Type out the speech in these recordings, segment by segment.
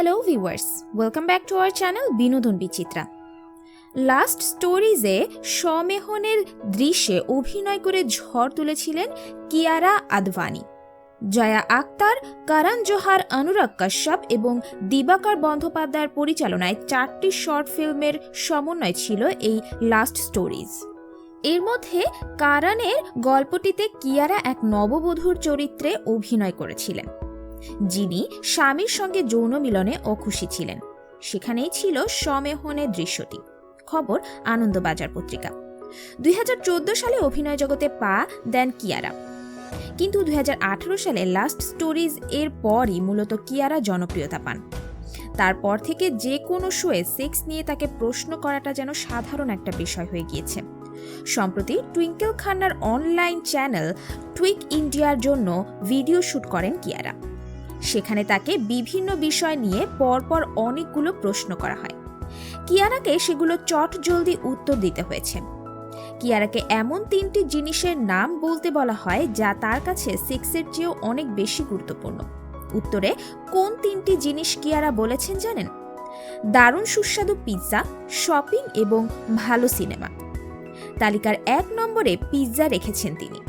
Hello viewers welcome back to our channel Binodon Bichitra last স্টোরিজে স্বমেহনের দৃশ্যে অভিনয় করে ঝড় তুলেছিলেন কিয়ারা আদভানি। জয়া আক্তার কারণ জোহার, অনুরাগ কাশ্যপ এবং দিবাকর বন্দ্যোপাধ্যায়ের পরিচালনায় চারটি শর্ট ফিল্মের সমন্বয় ছিল এই লাস্ট স্টোরিজ এর মধ্যে কারণের গল্পটিতে কিয়ারা এক নববধূর চরিত্রে অভিনয় করেছিলেন। যিনি স্বামীর সঙ্গে যৌন মিলনে অখুশি ছিলেন। সেখানেই ছিল স্বমেহনের দৃশ্যটি। খবর আনন্দবাজার পত্রিকা। দু হাজার চোদ্দ সালে অভিনয় জগতে পা দেন কিয়ারা। কিন্তু দুই সালে লাস্ট স্টোরিজ এর পরই মূলত কিয়ারা জনপ্রিয়তা পান। তারপর থেকে যে কোনো শোয়ে সেক্স নিয়ে তাকে প্রশ্ন করাটা যেন সাধারণ একটা বিষয় হয়ে গিয়েছে। সম্প্রতি টুইঙ্কেল খান্নার অনলাইন চ্যানেল টুইক ইন্ডিয়ার জন্য ভিডিও শুট করেন কিয়ারা। সেখানে তাকে বিভিন্ন বিষয় নিয়ে পরপর অনেকগুলো প্রশ্ন করা হয়। কিয়ারাকে সেগুলো চট জলদি উত্তর দিতে হয়েছে। কিয়ারাকে এমন তিনটি জিনিসের নাম বলতে বলা হয় যা তার কাছে সেক্সের চেয়েও অনেক বেশি গুরুত্বপূর্ণ। উত্তরে, কোন তিনটি জিনিস কিয়ারা বলেছেন জানেন? দারুণ সুস্বাদু পিৎজা, শপিং এবং ভালো সিনেমা। তালিকার এক নম্বরে পিৎজা রেখেছেন তিনি।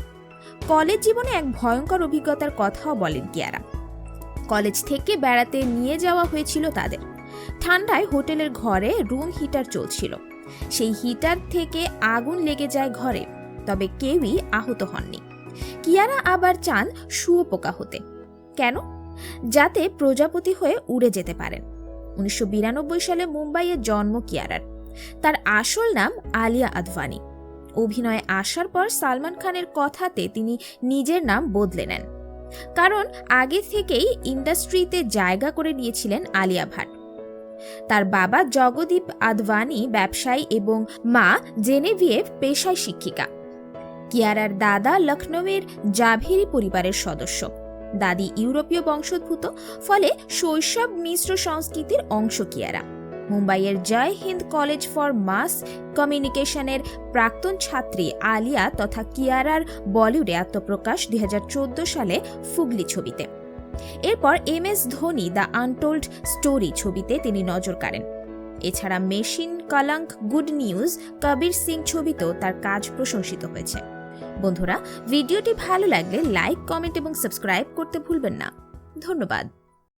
কলেজ জীবনে এক ভয়ঙ্কর অভিজ্ঞতার কথাও বলেন কিয়ারা। কলেজ থেকে বেড়াতে নিয়ে যাওয়া হয়েছিল তাদের। ঠান্ডায় হোটেলের ঘরে রুম হিটার চলছিল। সেই হিটার থেকে আগুন লেগে যায় ঘরে, তবে কেউই আহত হননি। কিয়ারা আবার চান শুয়োপোকা হতে। কেন? যাতে প্রজাপতি হয়ে উড়ে যেতে পারেন। উনিশশো বিরানব্বই সালে মুম্বাইয়ে জন্ম কিয়ারার। তার আসল নাম আলিয়া আদভানি। অভিনয়ে আসার পর সালমান খানের কথাতে তিনি নিজের নাম বদলে নেন। কারণ আগে থেকেই ইন্ডাস্ট্রিতে জায়গা করে নিয়েছিলেন আলিয়া ভাট। তার বাবা জগদীপ আদভানি ব্যবসায়ী এবং মা জেনেভিয়েভ পেশায় শিক্ষিকা। কিয়ারার দাদা লখনৌয়ের জাভেরি পরিবারের সদস্য। দাদি ইউরোপীয় বংশোদ্ভূত, ফলে শৈশব মিশ্র সংস্কৃতির অংশ কিয়ারা। মুম্বাইয়ের Jai Hind college for mass কমিউনিকেশনের প্রাক্তন ছাত্রী আলিয়া তথা কিয়ারার বলিউডে আত্মপ্রকাশ দুই হাজার চোদ্দ সালে ফুগলি ছবিতে। এরপর M S Dhoni the untold story ছবিতে তিনি নজর কাড়েন। এছাড়া machine Kalank good news Kabir Singh ছবিতেও তার কাজ প্রশংসিত হয়েছে। বন্ধুরা, ভিডিওটি ভালো লাগলে লাইক, কমেন্ট এবং সাবস্ক্রাইব করতে ভুলবেন না। ধন্যবাদ।